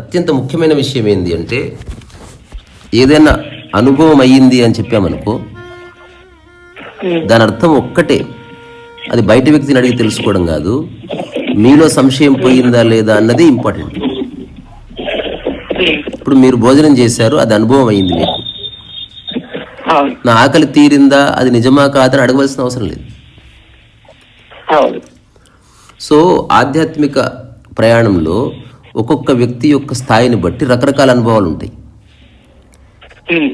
అత్యంత ముఖ్యమైన విషయం ఏంది అంటే ఏదైనా అనుభవం అయ్యింది అని చెప్పామనుకో దాని అర్థం ఒక్కటే. అది బయట వ్యక్తిని అడిగి తెలుసుకోవడం కాదు మీలో సంశయం పోయిందా లేదా అన్నది ఇంపార్టెంట్. ఇప్పుడు మీరు భోజనం చేశారు అది అనుభవం అయింది మీకు నా ఆకలి తీరిందా అది నిజమా కాదని అడగవలసిన అవసరం లేదు. సో ఆధ్యాత్మిక ప్రయాణంలో ఒక్కొక్క వ్యక్తి యొక్క స్థాయిని బట్టి రకరకాల అనుభవాలు ఉంటాయి.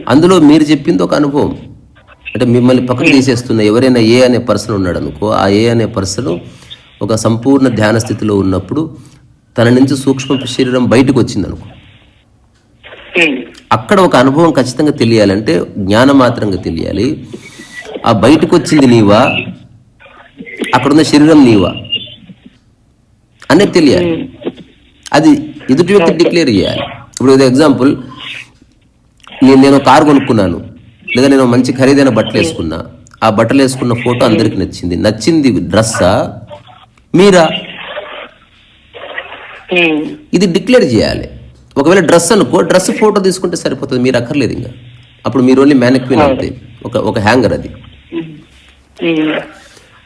అందులో మీరు చెప్పింది ఒక అనుభవం. అంటే మిమ్మల్ని పక్కకు తీసేస్తున్న ఎవరైనా ఏ అనే పర్సన్ ఉన్నాడు అనుకో ఆ ఏ అనే పర్సన్ ఒక సంపూర్ణ ధ్యాన స్థితిలో ఉన్నప్పుడు తన నుంచి సూక్ష్మ శరీరం బయటకు వచ్చింది అనుకో అక్కడ ఒక అనుభవం ఖచ్చితంగా తెలియాలంటే జ్ఞానం మాత్రంగా తెలియాలి. ఆ బయటకు వచ్చింది నీవా? అక్కడున్న శరీరం నీవా? అనేది తెలియాలి. అది ఎదుటి వ్యక్తి డిక్లేర్ చేయాలి. ఇప్పుడు ఎగ్జాంపుల్ నేను నేను కారు కొనుక్కున్నాను లేదా నేను మంచి ఖరీదైన బట్టలు వేసుకున్నా ఆ బట్టలు వేసుకున్న ఫోటో అందరికి నచ్చింది. నచ్చింది డ్రెస్సా? మీరా? ఉమ్, ఇది డిక్లేర్ చేయాలి. ఒకవేళ డ్రెస్ అనుకో డ్రెస్ ఫోటో తీసుకుంటే సరిపోతుంది మీరు అక్కర్లేదు ఇంకా. అప్పుడు మీరు ఓన్లీ మ్యానిక్విన్ అవుతాయి ఒక ఒక హ్యాంగర్ అది. ఉమ్,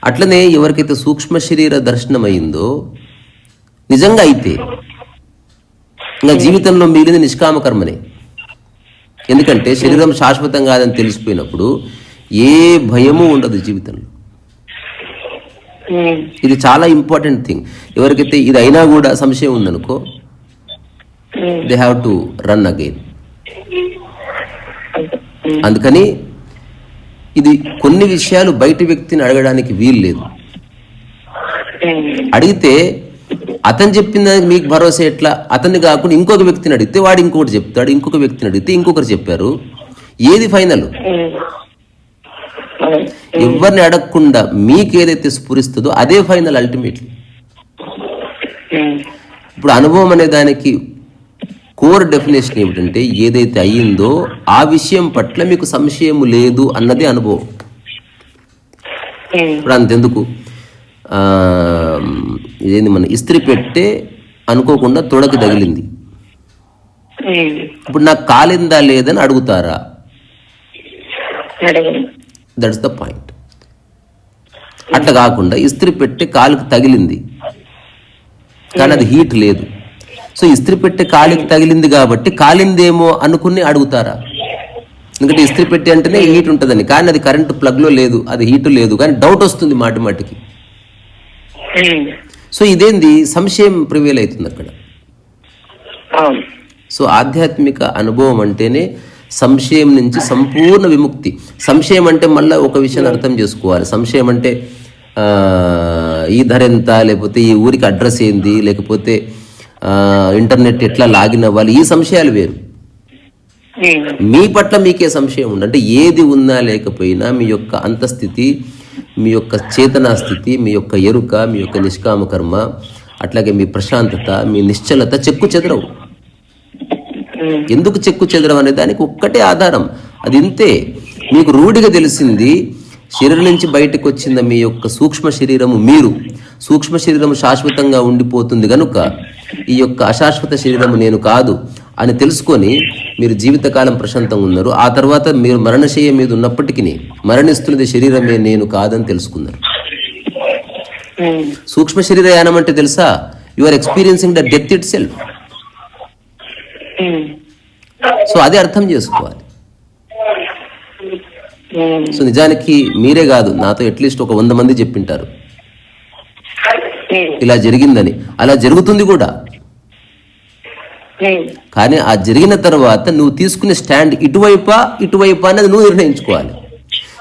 అట్లనే ఎవరికైతే సూక్ష్మ శరీర దర్శనం అయిందో నిజంగా అయితే ఇంకా జీవితంలో మిగిలింది నిష్కామ కర్మనే. ఎందుకంటే శరీరం శాశ్వతం కాదని తెలిసిపోయినప్పుడు ఏ భయము ఉండదు జీవితంలో. ఇది చాలా ఇంపార్టెంట్ థింగ్. ఎవరికైతే ఇది అయినా కూడా సంశయం ఉందనుకో they have to run again. అందుకని ఇది కొన్ని విషయాలు బయట వ్యక్తిని అడగడానికి వీలు లేదు అడిగితే అతను చెప్పిన దానికి మీకు భరోసా ఎట్లా? అతన్ని కాకుండా ఇంకొక వ్యక్తిని అడిగితే వాడు ఇంకొకటి చెప్తాడు ఇంకొక వ్యక్తిని అడిగితే ఇంకొకరు చెప్పారు. ఏది ఫైనల్? ఎవరిని అడగకుండా మీకు ఏదైతే స్ఫురిస్తుందో అదే ఫైనల్ అల్టిమేట్లీ. ఇప్పుడు అనుభవం అనే దానికి కోర్ డెఫినేషన్ ఏమిటంటే ఏదైతే అయ్యిందో ఆ విషయం పట్ల మీకు సంశయం లేదు అన్నదే అనుభవం. ఇప్పుడు అంతెందుకు? ఇదేంది మన ఇస్త్రీ పెట్టే అనుకోకుండా తొడకి తగిలింది. ఇప్పుడు నాకు కాలిందా లేదని అడుగుతారా? దట్స్ ద పాయింట్ అట్లా కాకుండా ఇస్త్రీ పెట్టి కాలుకి తగిలింది. కానీ అది హీట్ లేదు. సో ఇస్త్రీ పెట్టే కాలికి తగిలింది కాబట్టి కాలిందేమో అనుకుని అడుగుతారా? ఎందుకంటే ఇస్త్రీ పెట్టి అంటేనే హీట్ ఉంటుందని. కానీ అది కరెంట్ ప్లగ్లో లేదు అది హీట్ లేదు. కానీ డౌట్ వస్తుంది మాటి మాటికి. సో ఇదేంది? సంశయం ప్రివేల్ అవుతుంది అక్కడ సో ఆధ్యాత్మిక అనుభవం అంటేనే సంశయం నుంచి సంపూర్ణ విముక్తి. సంశయం అంటే మళ్ళీ ఒక విషయాన్ని అర్థం చేసుకోవాలి. సంశయం అంటే ఈ ధర ఎంత లేకపోతే ఈ ఊరికి అడ్రస్ ఏంది లేకపోతే ఇంటర్నెట్ ఎట్లా లాగిన్ అవ్వాలి ఈ సంశయాలు వేరు. మీ పట్ల మీకే సంశయం ఉంది అంటే ఏది ఉన్నా లేకపోయినా మీ యొక్క అంతస్థితి మీ యొక్క చేతనా స్థితి మీ యొక్క ఎరుక మీ యొక్క నిష్కామ కర్మ అట్లాగే మీ ప్రశాంతత మీ నిశ్చలత చెక్కు చెదరవు. ఎందుకు చెక్కు చెదరం అనే దానికి ఒక్కటే ఆధారం. అది ఇంతే. మీకు రూఢిగా తెలిసింది శరీరం నుంచి బయటకు వచ్చిన మీ యొక్క సూక్ష్మ శరీరము మీరు. సూక్ష్మ శరీరము శాశ్వతంగా ఉండిపోతుంది కనుక ఈ యొక్క అశాశ్వత శరీరము నేను కాదు అని తెలుసుకొని మీరు జీవితకాలం ప్రశాంతంగా ఉన్నారు. ఆ తర్వాత మీరు మరణశయ్య మీద ఉన్నప్పటికీ మరణిస్తున్నది శరీరమే నేను కాదని తెలుసుకున్నారు. ఉమ్, సూక్ష్మ శరీర యానం అంటే తెలుసా? You are experiencing the death itself so అది అర్థం చేసుకోవాలి. సో నిజానికి మీరే కాదు నాతో అట్లీస్ట్ ఒక వంద మంది చెప్పింటారు. ఉమ్, ఇలా జరిగిందని. అలా జరుగుతుంది కూడా. కానీ ఆ జరిగిన తర్వాత నువ్వు తీసుకునే స్టాండ్ ఇటువైపా ఇటువైపా అనేది నువ్వు నిర్ణయించుకోవాలి.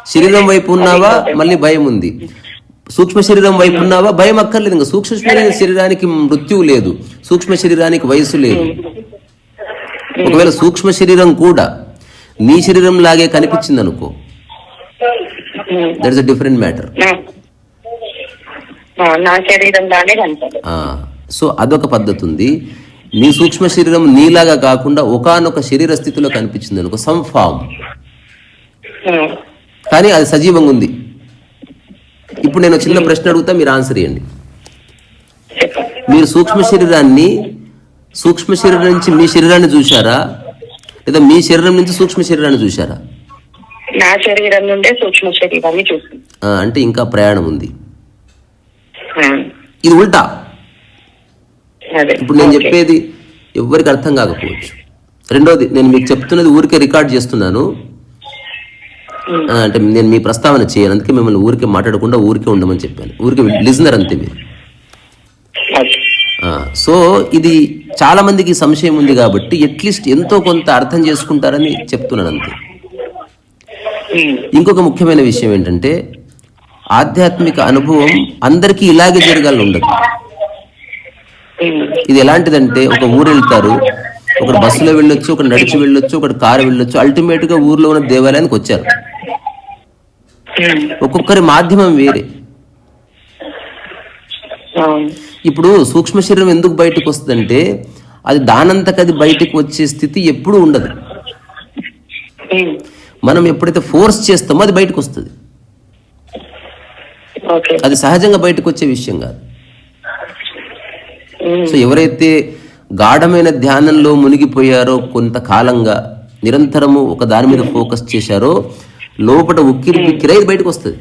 శరీరం వైపు ఉన్నావా? మళ్ళీ భయం ఉంది. సూక్ష్మ శరీరం వైపు ఉన్నావా? భయం అక్కర్లేదు. ఇంకా సూక్ష్మ శరీర- శరీరానికి మృత్యువు లేదు. సూక్ష్మ శరీరానికి వయసు లేదు. ఒకవేళ సూక్ష్మ శరీరం కూడా నీ శరీరం లాగే కనిపించింది అనుకో that is a different matter so అదొక పద్ధతి ఉంది. నీ సూక్ష్మ శరీరం నీలాగా కాకుండా ఒకానొక శరీర స్థితిలో కనిపించింది అనుకో సమ్ ఫామ్ కానీ అది సజీవంగా ఉంది. ఇప్పుడు నేను చిన్న ప్రశ్న అడుగుతా మీరు ఆన్సర్ ఇవ్వండి మీరు సూక్ష్మ శరీరాన్ని సూక్ష్మ శరీరం నుంచి మీ శరీరాన్ని చూశారా? లేదా మీ శరీరం నుంచి సూక్ష్మ శరీరాన్ని చూశారా? నా శరీరం నుండే సూక్ష్మ శరీరాన్ని చూసింది ఆ, అంటే ఇంకా ప్రయాణం ఉంది. ఇది ఉల్టా. ఇప్పుడు నేను. చెప్పేది ఎవ్వరికి అర్థం కాకపోవచ్చు. రెండోది నేను మీకు చెప్తున్నది ఊరికే రికార్డ్ చేస్తున్నాను. ఆ, అంటే నేను మీ ప్రస్తావన చేయను. అందుకే మిమ్మల్ని ఊరికే మాట్లాడకుండా ఊరికే ఉండమని చెప్పాను. ఊరికే లిజనర్ అంతే మీరు. సో ఇది చాలా మందికి సంశయం ఉంది కాబట్టి అట్లీస్ట్ ఎంతో కొంత అర్థం చేసుకుంటారని చెప్తున్నాను అంతే. ఉమ్, ఇంకొక ముఖ్యమైన విషయం ఏంటంటే ఆధ్యాత్మిక అనుభవం అందరికీ ఇలాగే జరగాలని ఉండదు. ఇది ఎలాంటిదంటే ఒక ఊరు వెళ్తారు ఒకడు బస్సులో వెళ్ళొచ్చు ఒకడు నడిచి వెళ్ళొచ్చు ఒకడు కారు వెళ్ళొచ్చు అల్టిమేట్గా ఊర్లో ఉన్న దేవాలయానికి వచ్చారు. ఒక్కొక్కరి మాధ్యమం వేరే. ఇప్పుడు సూక్ష్మ శరీరం ఎందుకు బయటకు వస్తుందంటే అది దానంతకది బయటకు వచ్చే స్థితి ఎప్పుడూ ఉండదు. మనం ఎప్పుడైతే ఫోర్స్ చేస్తామో అది బయటకు వస్తుంది. అది సహజంగా బయటకు వచ్చే విషయం కాదు. సో ఎవరైతే గాఢమైన ధ్యానంలో మునిగిపోయారో కొంతకాలంగా నిరంతరము ఒక దాని మీద ఫోకస్ చేశారో లోపల ఉక్కిరి బిక్కిరై బయటకు వస్తుంది.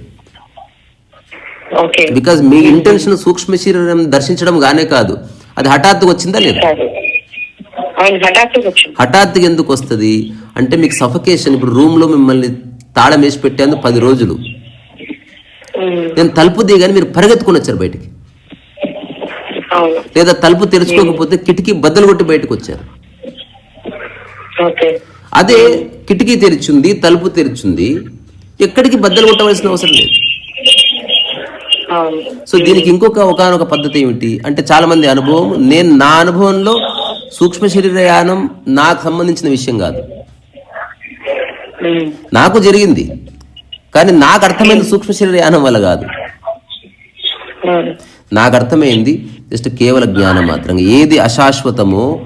బికాజ్ మీ ఇంటెన్షన్ సూక్ష్మ శరీరం దర్శించడం గానే కాదు. అది హఠాత్తుగా వచ్చిందా లేదా? హఠాత్తుగా ఎందుకు వస్తుంది? అంటే మీకు సఫకేషన్ ఇప్పుడు రూమ్లో మిమ్మల్ని తాళం వేసి పెట్టేందుకు పది రోజులు. నేను తలుపు దిగాని మీరు పరిగెత్తుకుని వచ్చారు బయటికి. లేదా తలుపు తెరుచుకోకపోతే కిటికీ బద్దలు కొట్టి బయటకు వచ్చారు. అదే కిటికీ తెరిచింది తలుపు తెరిచింది ఎక్కడికి బద్దలు కొట్టవలసిన అవసరం లేదు. సో దీనికి ఇంకొక ఒకనొక పద్ధతి ఏమిటి? అంటే చాలా మంది అనుభవం నేను నా అనుభవంలో సూక్ష్మ శరీర యానం నాకు సంబంధించిన విషయం కాదు. నాకు జరిగింది. కానీ నాకు అర్థమైంది సూక్ష్మ శరీర యానం వల్ల కాదు. నాకు అర్థమైంది జస్ట్ కేవల జ్ఞానం మాత్రంగా. ఏది అశాశ్వతమో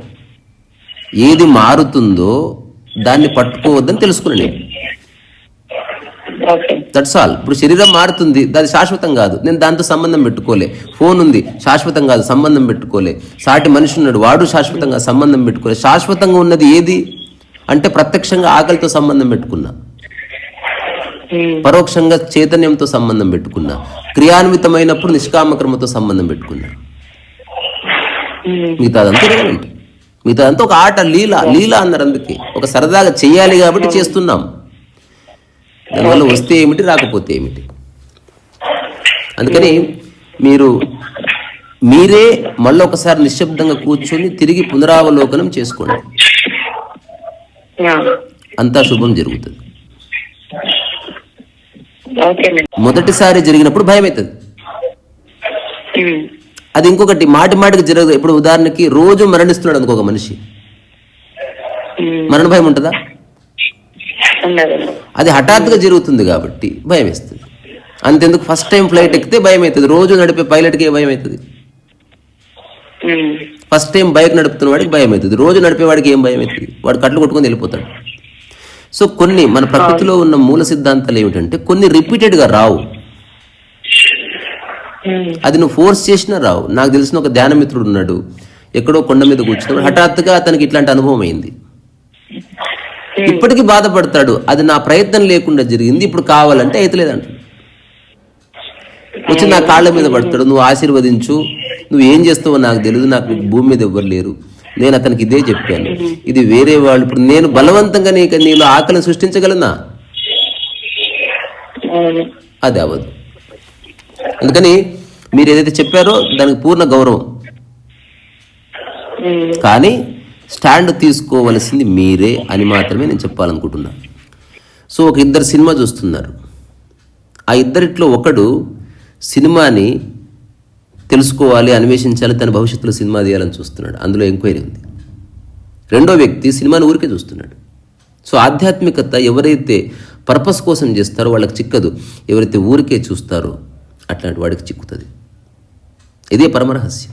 ఏది మారుతుందో దాన్ని పట్టుకోవద్దని తెలుసుకున్నాను దట్స్ ఆల్ ఇప్పుడు శరీరం మారుతుంది అది శాశ్వతం కాదు. నేను దాంతో సంబంధం పెట్టుకోలే. ఫోన్ ఉంది శాశ్వతం కాదు సంబంధం పెట్టుకోలే. సాటి మనిషి ఉన్నాడు వాడు శాశ్వతంగా సంబంధం పెట్టుకోలే. శాశ్వతంగా ఉన్నది ఏది? అంటే ప్రత్యక్షంగా ఆకలితో సంబంధం పెట్టుకున్నా. పరోక్షంగా చైతన్యంతో సంబంధం పెట్టుకున్నా. క్రియాన్వితమైనప్పుడు నిష్కామకర్మతో సంబంధం పెట్టుకున్నా. ఉమ్, మిగతాదంతా రిలవెంట్ మిగతాదంతా ఒక ఆట లీల లీల అన్నారు అందుకే. ఒక సరదాగా చెయ్యాలి కాబట్టి చేస్తున్నాం. దానివల్ల వస్తే ఏమిటి రాకపోతే ఏమిటి? అందుకని మీరు మీరే మళ్ళీ ఒకసారి నిశ్శబ్దంగా కూర్చొని తిరిగి పునరావలోకనం చేసుకోండి. అంతా శుభం జరుగుతుంది. మొదటిసారి జరిగినప్పుడు భయం అవుతుంది అది ఇంకొకటి మాటి మాటికి జరగదు. ఇప్పుడు ఉదాహరణకి రోజు మరణిస్తున్నాడు అనుకో ఒక మనిషి. మరణ భయం ఉంటుందా? అది హఠాత్తుగా జరుగుతుంది కాబట్టి భయం వేస్తుంది. అంతెందుకు ఫస్ట్ టైం ఫ్లైట్ ఎక్కితే భయం అవుతుంది. రోజు నడిపే పైలట్కి భయం అవుతుంది. ఫస్ట్ టైం బైక్ నడుపుతున్న వాడికి భయం అవుతుంది. రోజు నడిపే వాడికి ఏం భయం అవుతుంది? వాడు కట్లు కొట్టుకొని వెళ్ళిపోతాడు. సో కొన్ని మన ప్రకృతిలో ఉన్న మూల సిద్ధాంతాలు ఏమిటంటే కొన్ని రిపీటెడ్గా రావు. అది నువ్వు ఫోర్స్ చేసినా రావు. నాకు తెలిసిన ఒక ధ్యాన మిత్రుడు ఉన్నాడు. ఎక్కడో కొండ మీద కూర్చున్నాడు. హఠాత్తుగా అతనికి ఇట్లాంటి అనుభవం అయింది. ఇప్పటికీ బాధపడతాడు. అది నా ప్రయత్నం లేకుండా జరిగింది. ఇప్పుడు కావాలంటే అయితలేదంట వచ్చి నా కాళ్ళ మీద పడతాడు. నువ్వు ఆశీర్వదించు. నువ్వు ఏం చేస్తావో నాకు తెలియదు నాకు భూమి మీద ఎవ్వరు లేరు. నేను అతనికి ఇదే చెప్పాను. ఇది వేరే వాళ్ళు. ఇప్పుడు నేను బలవంతంగా నీకు నీలో ఆకలిని సృష్టించగలనా? అది అవ్వదు. అందుకని మీరు ఏదైతే చెప్పారో దానికి పూర్ణ గౌరవం. కానీ స్టాండ్ తీసుకోవలసింది మీరే అని మాత్రమే నేను చెప్పాలనుకుంటున్నా. సో ఒక ఇద్దరు సినిమా చూస్తున్నారు. ఆ ఇద్దరిట్లో ఒకడు సినిమాని తెలుసుకోవాలి అన్వేషించాలి తన భవిష్యత్తులో సినిమా తీయాలని చూస్తున్నాడు. అందులో ఎంక్వైరీ ఉంది. రెండో వ్యక్తి సినిమాని ఊరికే చూస్తున్నాడు. సో ఆధ్యాత్మికత ఎవరైతే పర్పస్ కోసం చేస్తారో వాళ్ళకి చిక్కదు. ఎవరైతే ఊరికే చూస్తారో అట్లాంటి వాడికి చిక్కుతుంది. ఇదే పరమరహస్యం